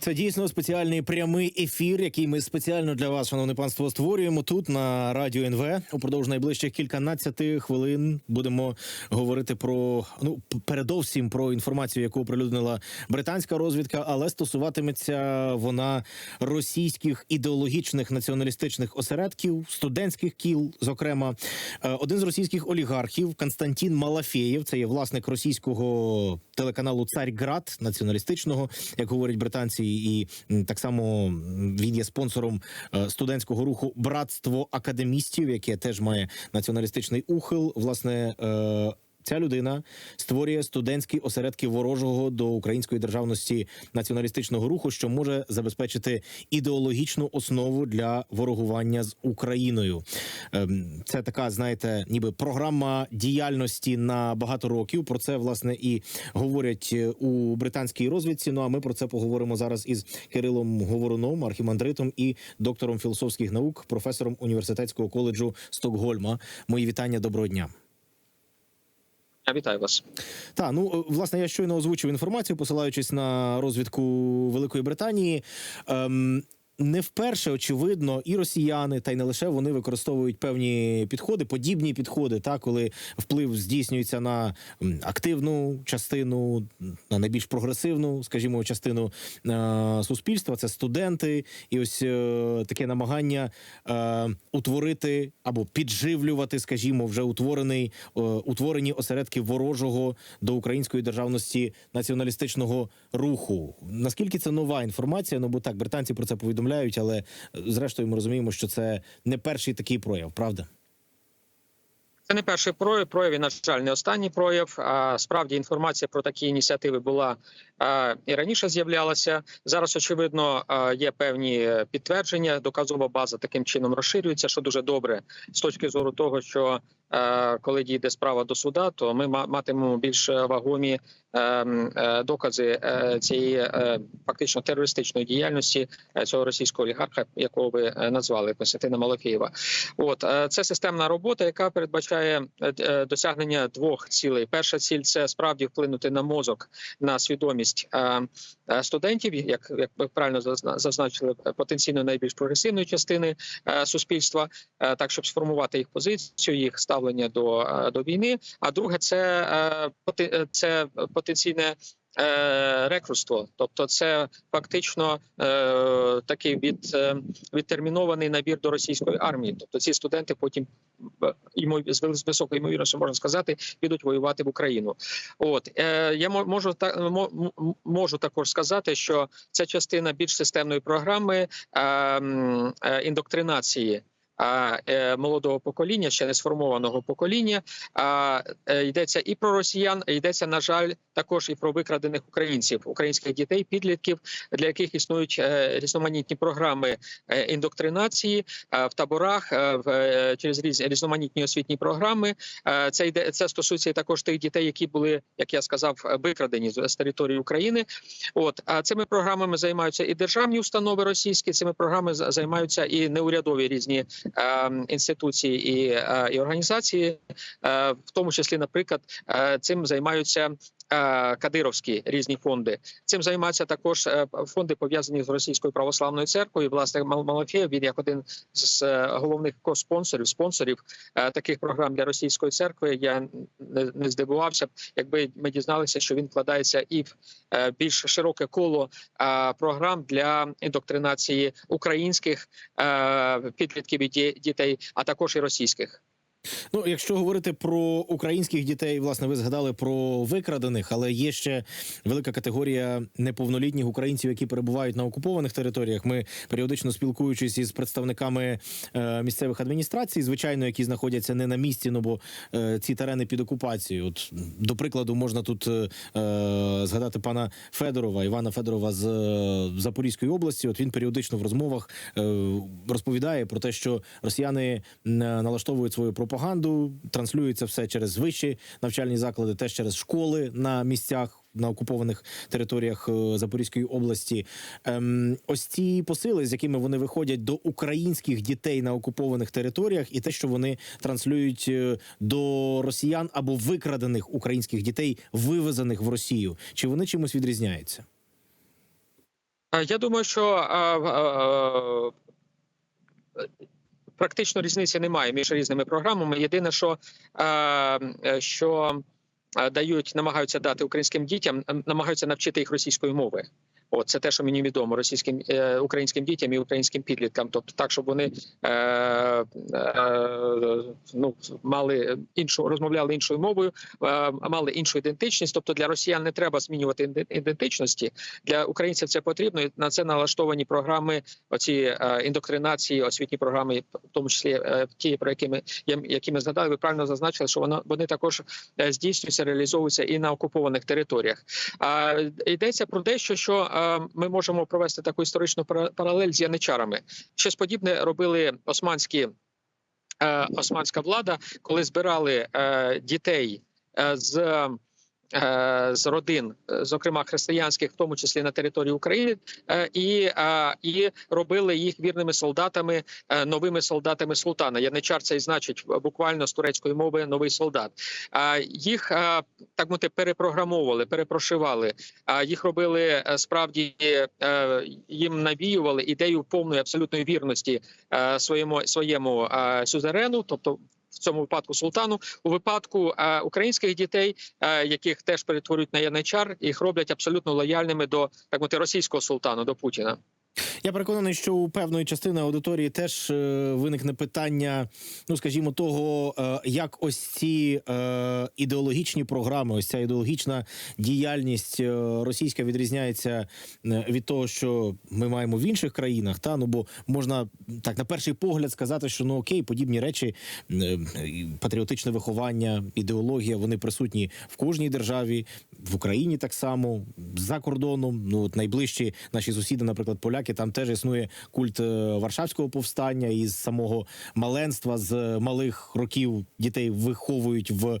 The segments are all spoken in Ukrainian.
Це дійсно спеціальний прямий ефір, який ми спеціально для вас, шановне панство, створюємо тут на радіо НВ. Упродовж найближчих кільканадцяти хвилин будемо говорити про ну передовсім про інформацію, яку оприлюднила британська розвідка, але стосуватиметься вона російських ідеологічних націоналістичних осередків, студентських кіл. Зокрема, Е, один з російських олігархів Константін Малафєєв, це є власник російського телеканалу Царьград націоналістичного, як говорять британці, і так само він є спонсором е, студентського руху Братство академістів, яке теж має націоналістичний ухил. Власне. Ця людина створює студентські осередки ворожого до української державності націоналістичного руху, що може забезпечити ідеологічну основу для ворогування з Україною. Ем, Це така, знаєте, ніби програма діяльності на багато років. Про це власне і говорять е, у британській розвідці. Ну а ми про це поговоримо зараз із Кирилом Говоруном, архімандритом і доктором філософських наук, професором університетського коледжу Стокгольма. Мої вітання, доброго дня. Вітаю вас. Та ну е, власне я щойно озвучив інформацію, посилаючись на розвідку Великої Британії. Ем, не вперше очевидно, і росіяни, та й не лише вони використовують певні підходи, подібні підходи, та коли вплив здійснюється на активну частину, на найбільш прогресивну, скажімо, частину е, суспільства. Це студенти, і ось е, таке намагання е, утворити або підживлювати, скажімо, вже утворений е, утворені осередки ворожого до української державності націоналістичного руху. Наскільки це нова інформація? Ну бо так британці про це повідомляють, але е, зрештою ми розуміємо, що це не перший такий прояв, правда? Це не перший прояв. Прояв і, на жаль, не останній прояв. А справді інформація про такі ініціативи була і раніше з'являлася. Зараз очевидно є певні підтвердження. Доказова база таким чином розширюється, що дуже добре з точки зору того, що е, коли дійде справа до суда, то ми ма- матимемо більш вагомі е, е, докази е, цієї е, фактично терористичної діяльності е, цього російського олігарха, якого ви е, назвали Константина Малафєєва. От е, це системна робота, яка передбачає е, е, досягнення двох цілей. Перша ціль це справді вплинути на мозок, на свідомість е, е, студентів, як як ви правильно зазна- зазначили, е, потенційно найбільш прогресивної частини суспільства, так щоб сформувати їх позицію, їх ставлення до, до війни. А друге, це це потенційне. Е, Рекрутство, тобто це фактично е, такий від, е, відтермінований набір до російської армії. Тобто ці студенти потім з високою ймовірністю можна сказати, підуть воювати в Україну. От я можу та мо- можу також сказати, що це частина більш системної програми е, е, індоктринації. Е, Молодого покоління, ще не сформованого покоління, е, йдеться і про росіян, йдеться на жаль, також і про викрадених українців, українських дітей, підлітків, для яких існують е, різноманітні програми індоктринації в таборах в через різ- різноманітні освітні програми. Це йде це стосується також тих дітей, які були, як я сказав, викрадені з території України. От а цими програмами займаються і державні установи російські. Цими програмами за- займаються і неурядові різні інституції і, е, і організації, е, в тому числі, наприклад, е, цим займаються. Е, Кадировські різні фонди цим займаються також е, фонди пов'язані з російською православною церквою. Власне, Мал- він як один з е, головних коспонсорів спонсорів таких програм для російської церкви. Я не, здивувався якби ми дізналися, що він вкладається і в більш широке коло програм для індоктринації українських підлітків і дітей, а також і російських. Ну, якщо говорити про українських дітей, власне, ви згадали про викрадених, але є ще велика категорія неповнолітніх українців, які перебувають на окупованих територіях. Ми періодично спілкуючись із представниками е, місцевих адміністрацій, звичайно, які знаходяться не на місці, ну бо е, ці терени під окупацією. От до прикладу, можна тут е, е, згадати пана Федорова, Івана Федорова з е, Запорізької області. От він періодично в розмовах е, розповідає про те, що росіяни м, налаштовують свою пропаганду, транслюється все через вищі навчальні заклади, теж через школи на місцях. На окупованих територіях е, Запорізької області, ем, ось ці посили, з якими вони виходять до українських дітей на окупованих територіях, і те, що вони транслюють е, до росіян або викрадених українських дітей, вивезених в Росію, чи вони чимось відрізняються? Е, Я думаю, що е, е, практично різниці немає між різними програмами. Єдине, що, е, е, що е, дають, намагаються дати українським дітям, намагаються навчити їх російської мови. От це те, що мені відомо російським е, українським дітям і українським підліткам, тобто так, щоб вони е, е, ну, мали іншу розмовляли іншою мовою, е, мали іншу ідентичність. Тобто для росіян не треба змінювати ідентичності. Для українців це потрібно. і На це налаштовані програми, оці е, індоктринації, освітні програми, в тому числі е, ті, про які ми я- які ми згадали. Ви правильно зазначили, що воно вони також е, здійснюються, реалізовуються і на окупованих територіях. А йдеться про дещо, що е, ми можемо провести таку історичну паралель з яничарами. Щось подібне робили османські е, османська влада, коли збирали е, дітей е, з. Е, З родин, е, зокрема християнських, в тому числі на території України, е, і, і робили їх вірними солдатами, новими солдатами султана. Яничар це і значить буквально з турецької мови новий солдат. Їх так мовити перепрограмовували, перепрошивали. Їх робили справді їм навіювали ідею повної абсолютної вірності своєму своєму сюзерену, тобто. В цьому випадку султану у випадку е, українських дітей, е, яких теж перетворюють на яничар, їх роблять абсолютно лояльними до так мовити російського султану, до Путіна. Я переконаний, що у певної частини аудиторії теж е, виникне питання, ну скажімо, того, е, як ось ці е, ідеологічні програми, ось ця ідеологічна діяльність російська відрізняється від того, що ми маємо в інших країнах. Та ну бо можна так на перший погляд сказати, що ну окей, подібні речі, патріотичне виховання, ідеологія, вони присутні в кожній державі, в Україні так само, за кордоном. Ну от найближчі наші сусіди, наприклад, поляки, там теж існує культ е, Варшавського повстання і з самого маленства, з малих років дітей виховують в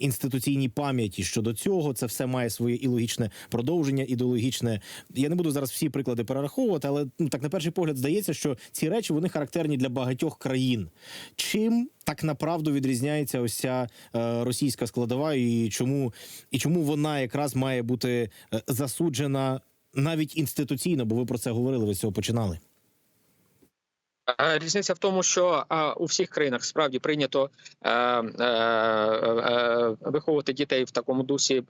інституційній пам'яті щодо цього. Це все має своє і логічне продовження, ідеологічне. Я не буду зараз всі приклади перераховувати, але ну так на перший погляд здається, що ці речі вони характерні для багатьох країн. Чим так направду відрізняється ось ця е, російська складова, і чому і чому вона якраз має бути е, засуджена навіть інституційно, бо ви про це говорили, ви з цього починали. Е, Різниця в тому, що е, у всіх країнах справді прийнято е, виховувати дітей в такому дусі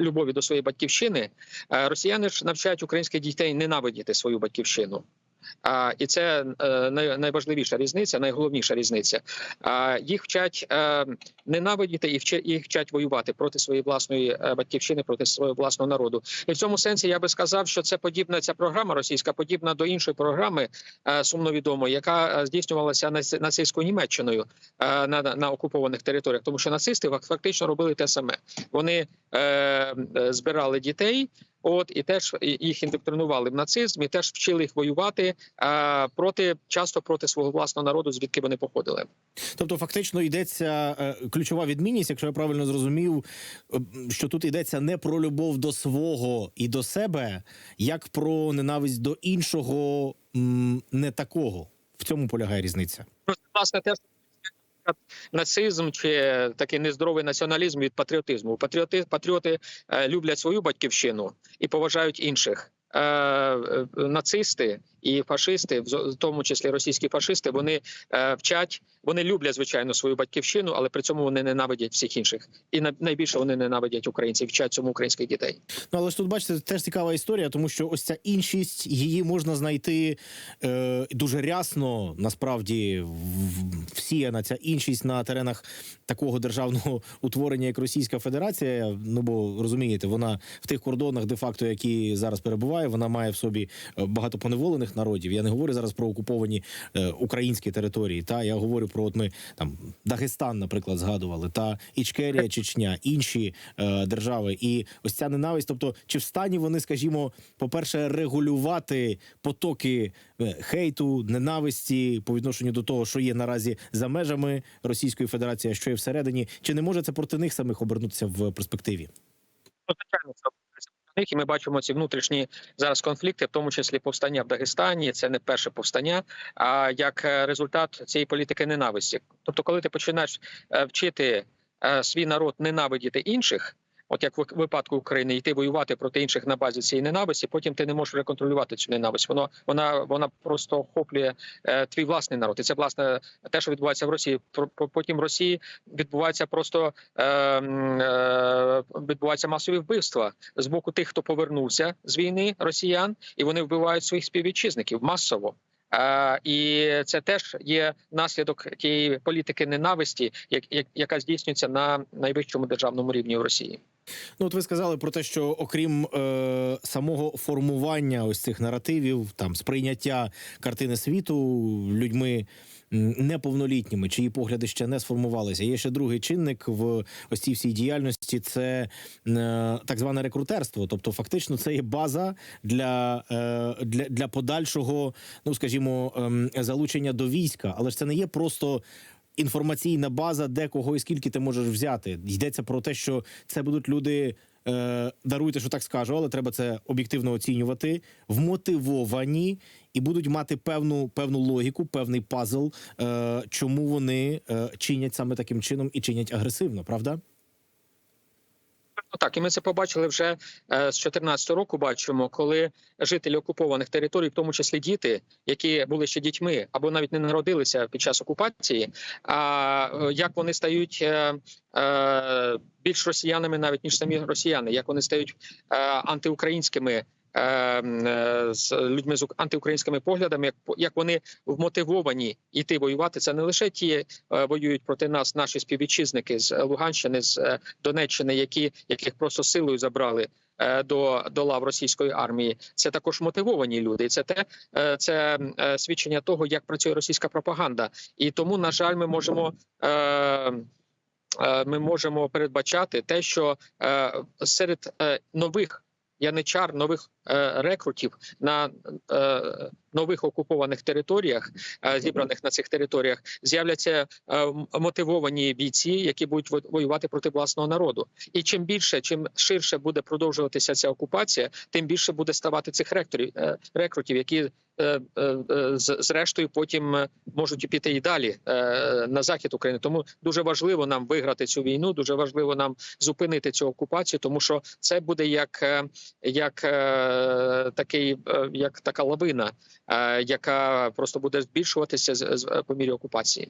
любові до своєї батьківщини. Росіяни ж навчають українських дітей ненавидіти свою батьківщину. А, і це е, найважливіша різниця, найголовніша різниця. А, їх вчать е, ненавидіти і їх вчать воювати проти своєї власної е, батьківщини, проти свого власного народу. І в цьому сенсі я би сказав, що це подібна ця програма російська, подібна до іншої програми е, сумно відомої, яка здійснювалася нацистською Німеччиною на, на окупованих територіях, тому що нацисти фак- фактично робили те саме. Вони збирали дітей. От і теж їх індоктринували в нацизм, і теж вчили їх воювати е, проти часто проти свого власного народу, звідки вони походили. Тобто, фактично йдеться е, ключова відмінність, якщо я правильно зрозумів, е, що тут йдеться не про любов до свого і до себе, як про ненависть до іншого, не такого. В цьому полягає різниця. Просто власне теж нацизм чи такий нездоровий націоналізм від патріотизму. Патріоти патріоти е, люблять свою батьківщину і поважають інших. Е, е, Нацисти і фашисти, в тому числі російські фашисти, вони е, вчать, вони люблять звичайно свою батьківщину, але при цьому вони ненавидять всіх інших. І на- найбільше вони ненавидять українців, вчать цьому українських дітей. Ну, але ж тут бачите, теж цікава історія, тому що ось ця іншість її можна знайти е, дуже рясно. Насправді всіяна ця іншість на теренах такого державного утворення, як Російська Федерація. Ну бо розумієте, вона в тих кордонах, де факто, які зараз перебуває, вона має в собі е, багато поневолених народів. Я не говорю зараз про окуповані е, українські території. Та я говорю про от ми там Дагестан, наприклад, згадували, та Ічкерія, Чечня, інші е, держави. І ось ця ненависть. Тобто, чи в стані вони, скажімо, по-перше, регулювати потоки е, хейту, ненависті по відношенню до того, що є наразі за межами Російської Федерації, а що є всередині, чи не може це проти них самих обернутися в перспективі? Ну, звичайно, них, і ми бачимо ці внутрішні зараз конфлікти, в тому числі повстання в Дагестані. Це не перше повстання, а як е, результат цієї політики ненависті. Тобто, коли ти починаєш е, вчити е, свій народ ненавидіти інших. От як в випадку України, йти воювати проти інших на базі цієї ненависті, потім ти не можеш реконтролювати цю ненависть. Воно вона вона просто охоплює е, твій власний народ. І це власне те, що відбувається в Росії. Потім в Росії відбувається просто е, е, відбуваються масові вбивства з боку тих, хто повернувся з війни росіян, і вони вбивають своїх співвітчизників масово. І це теж є наслідок тієї політики ненависті, як, як, яка здійснюється на найвищому державному рівні в Росії. Ну, от ви сказали про те, що окрім е, самого формування ось цих наративів, там сприйняття картини світу людьми неповнолітніми, чиї погляди ще не сформувалися. Є ще другий чинник в ось цій всій діяльності. Це е, так зване рекрутерство. Тобто, фактично, це є база для, е, для, для подальшого, ну скажімо, ем, залучення до війська, але ж це не є просто інформаційна база, де кого і скільки ти можеш взяти. Йдеться про те, що це будуть люди. е, Даруйте, що так скажу, але треба це об'єктивно оцінювати. Вмотивовані і будуть мати певну певну логіку, певний пазл, е, чому вони е, чинять саме таким чином і чинять агресивно, правда? Ну так, і ми це побачили вже е, з 2014 року. Бачимо, коли жителі окупованих територій, в тому числі діти, які були ще дітьми або навіть не народилися під час окупації, а е, як вони стають е, більш росіянами, навіть ніж самі росіяни, як вони стають антиукраїнськими. Е, е, З людьми з антиукраїнськими поглядами, як вони вмотивовані йти воювати, це не лише ті е, воюють проти нас, наші співвітчизники з Луганщини, з е, Донеччини, які яких просто силою забрали до, до лав російської армії. Це також мотивовані люди. І це те це свідчення того, як працює російська пропаганда. І тому, на жаль, ми можемо. Ми можемо передбачати те, що серед нових яничар, нових рекрутів на е, нових окупованих територіях, е, зібраних на цих територіях, з'являться е, мотивовані бійці, які будуть воювати проти власного народу. І чим більше, чим ширше буде продовжуватися ця окупація, тим більше буде ставати цих ректорів е, рекрутів, які е, е, е, зрештою потім е, можуть піти і далі е, на захід України. Тому дуже важливо нам виграти цю війну. Дуже важливо нам зупинити цю окупацію, тому що це буде як, е, як е, такий, е, як така лавина, е, яка просто буде збільшуватися з по мірі окупації.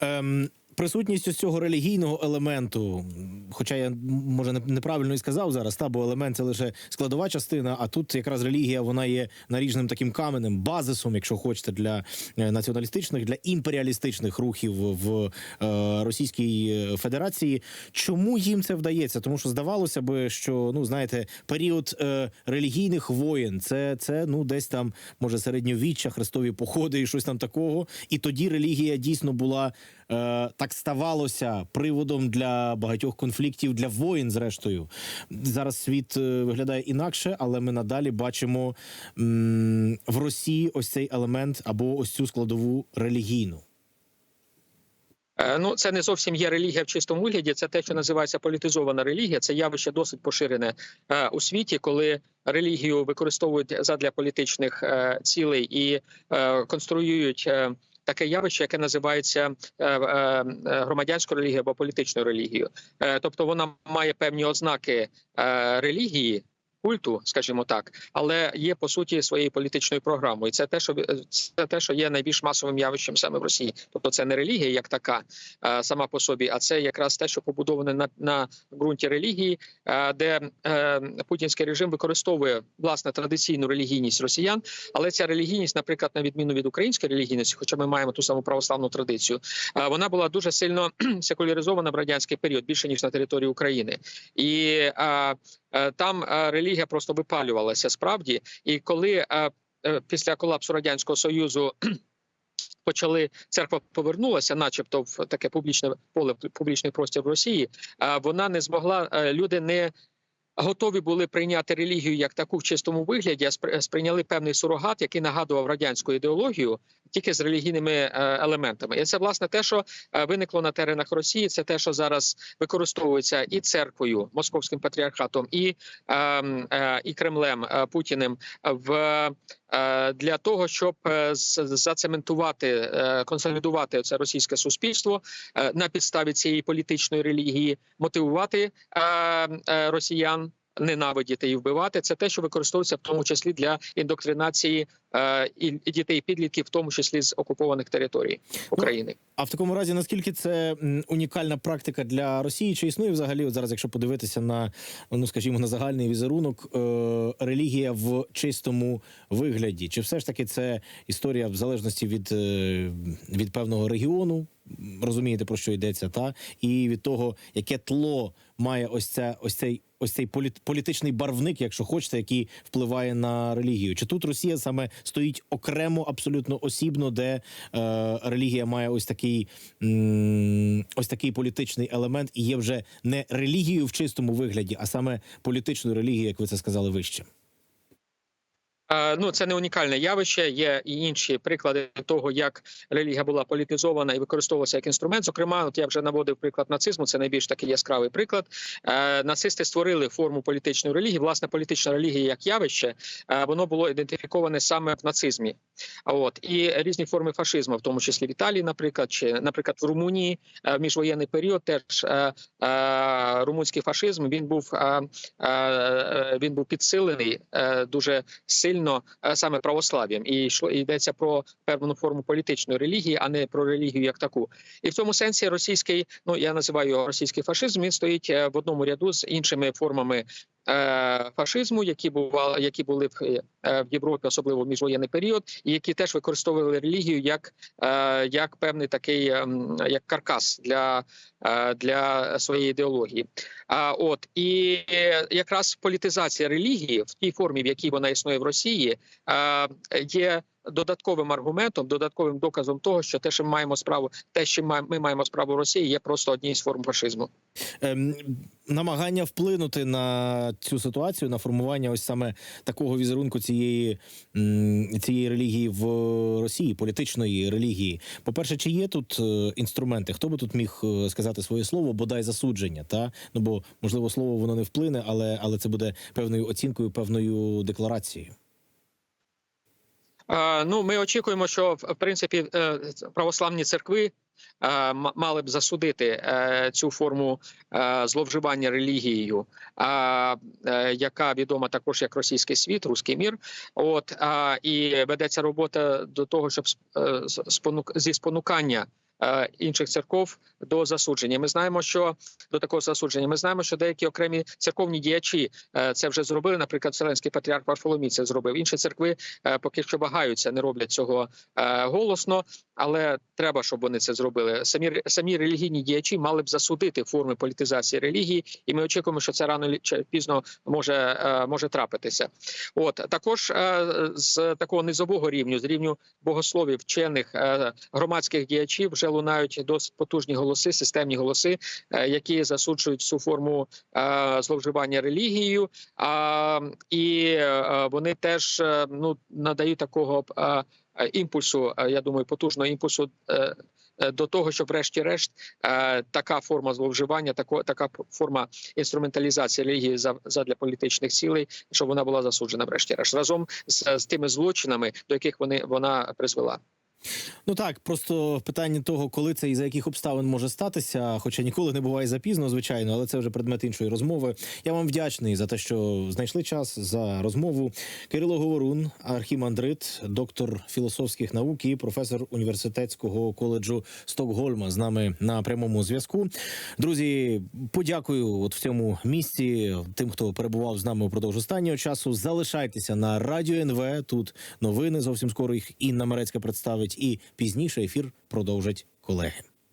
Ем, присутність ось цього релігійного елементу, хоча я може неправильно і сказав зараз, та бо елемент це лише складова частина, а тут якраз релігія вона є наріжним таким каменем, базисом, якщо хочете, для е, націоналістичних, для імперіалістичних рухів в е, Російській е, Федерації. Чому їм це вдається? Тому що здавалося би, що ну знаєте, період релігійних воєн, це, це ну десь там може середньовіччя, хрестові походи і щось там такого. І тоді релігія дійсно була так ставалося приводом для багатьох конфліктів для воїн. Зрештою, зараз світ е, виглядає інакше, але ми надалі бачимо в Росії ось цей елемент або ось цю складову релігійну. Е, Ну, це не зовсім є релігія в чистому вигляді. Це те, що називається політизована релігія. Це явище досить поширене е, у світі, коли релігію використовують задля політичних е, цілей і е, конструюють. Таке явище, яке називається е, е, е, громадянською релігією або політичною релігією, тобто вона має певні ознаки релігії, культу, скажімо так, але є по суті своєю політичною програмою. І Це те, що це те, що є найбільш масовим явищем саме в Росії. Тобто, це не релігія як така е, сама по собі, а це якраз те, що побудоване на, на ґрунті релігії, е, де е, путінський режим використовує власне традиційну релігійність росіян, але ця релігійність, наприклад, на відміну від української релігійності, хоча ми маємо ту саму православну традицію, вона була дуже сильно секуляризована в радянський період, більше ніж на території України, і там е, релігія просто випалювалася справді. І коли е, е, після колапсу радянського союзу. Почали церква повернулася, начебто, в таке публічне поле, публічний простір в Росії. А вона не змогла. е, Люди не готові були прийняти релігію як таку в чистому вигляді, а сприйняли певний сурогат, який нагадував радянську ідеологію, тільки з релігійними е, елементами. І це власне те, що е, виникло на теренах Росії. Це те, що зараз використовується і церквою, московським патріархатом, і, е, е, і Кремлем Путіним в для того, щоб зацементувати, консолідувати це російське суспільство на підставі цієї політичної релігії, мотивувати росіян. Ненавидіти і вбивати це те, що використовується в тому числі для індоктринації і і дітей підлітків, в тому числі з окупованих територій України. А в такому разі, наскільки це унікальна практика для Росії? Чи існує взагалі, от зараз, якщо подивитися на ну скажімо, на загальний візерунок, е, релігія в чистому вигляді? Чи все ж таки це історія в залежності від, е, від певного регіону? Розумієте про що йдеться, та і від того, яке тло має ось ця ось цей ось цей політ, політичний барвник, якщо хочете, який впливає на релігію. Чи тут Росія саме стоїть окремо, абсолютно осібно, де е, релігія має ось такий м, ось такий політичний елемент і є вже не релігією в чистому вигляді, а саме політичною релігією, як ви це сказали вище. Е, Ну, це не унікальне явище. Є і інші приклади того, як релігія була політизована і використовувалася як інструмент. Зокрема, от я вже наводив приклад нацизму. Це найбільш такий яскравий приклад. Е, Нацисти створили форму політичної релігії. Власне, політична релігія як явище, е, воно було ідентифіковане саме в нацизмі. От і різні форми фашизму, в тому числі в Італії, наприклад, чи наприклад в Румунії в міжвоєнний період, теж румунський фашизм він був він був підсилений дуже сильно е, саме православ'ям, і йшло йдеться про певну форму політичної релігії, а не про релігію як таку. І в цьому сенсі російський, ну я називаю російський фашизм. Він стоїть е, в одному ряду з іншими формами. Е, Фашизму, які бували, які були в, е, в Європі, особливо в міжвоєнний період, і які теж використовували релігію як, е, як певний такий ем, як каркас для, для своєї ідеології. А от і якраз політизація релігії в тій формі, в якій вона існує в Росії, є додатковим аргументом, додатковим доказом того, що те, що ми маємо справу, те, що ми маємо справу в Росії, є просто однією з форм фашизму. Ем, намагання вплинути на цю ситуацію, на формування ось саме такого візерунку цієї, цієї релігії в Росії, політичної релігії. По-перше, чи є тут е, інструменти? Хто би тут міг е, сказати своє слово, бодай засудження? Та ну бо можливо слово воно не вплине, але, але це буде певною оцінкою, певною декларацією. Е, Ну, ми очікуємо, що в принципі е, православні церкви. е, Мали б засудити цю форму зловживання релігією, яка відома також як російський світ, руський мір. От і ведеться робота до того, щоб зі спонукання інших церков до засудження. Ми знаємо, що до такого засудження. Ми знаємо, що деякі окремі церковні діячі е, це вже зробили. Наприклад, Вселенський патріарх Варфоломій це зробив. Інші церкви е, поки що вагаються, не роблять цього е, голосно, але треба, щоб вони це зробили. Самі самі релігійні діячі мали б засудити форми політизації релігії, і ми очікуємо, що це рано чи пізно може, е, може трапитися. От також е, з такого низового рівню, з рівню богословів, вчених е, громадських діячів, вже лунають досить потужні голоси, системні голоси, е, які засуджують цю форму е, зловживання релігією. І е, вони теж ну надають такого імпульсу. Я думаю, потужного імпульсу. До того, що, врешті-решт, така форма зловживання, така форма інструменталізації релігії за задля політичних цілей, щоб вона була засуджена, врешті-решт, разом з тими злочинами, до яких вони вона призвела. Ну так, просто питання того, коли це і за яких обставин може статися, хоча ніколи не буває запізно, звичайно, але це вже предмет іншої розмови. Я вам вдячний за те, що знайшли час за розмову. Кирило Говорун, архімандрит, доктор філософських наук і професор університетського коледжу Стокгольма з нами на прямому зв'язку. Друзі, подякую от в цьому місці тим, хто перебував з нами упродовж останнього часу. Залишайтеся на радіо НВ. Тут новини зовсім скоро їх Інна Мерецька представить. І пізніше ефір продовжать колеги.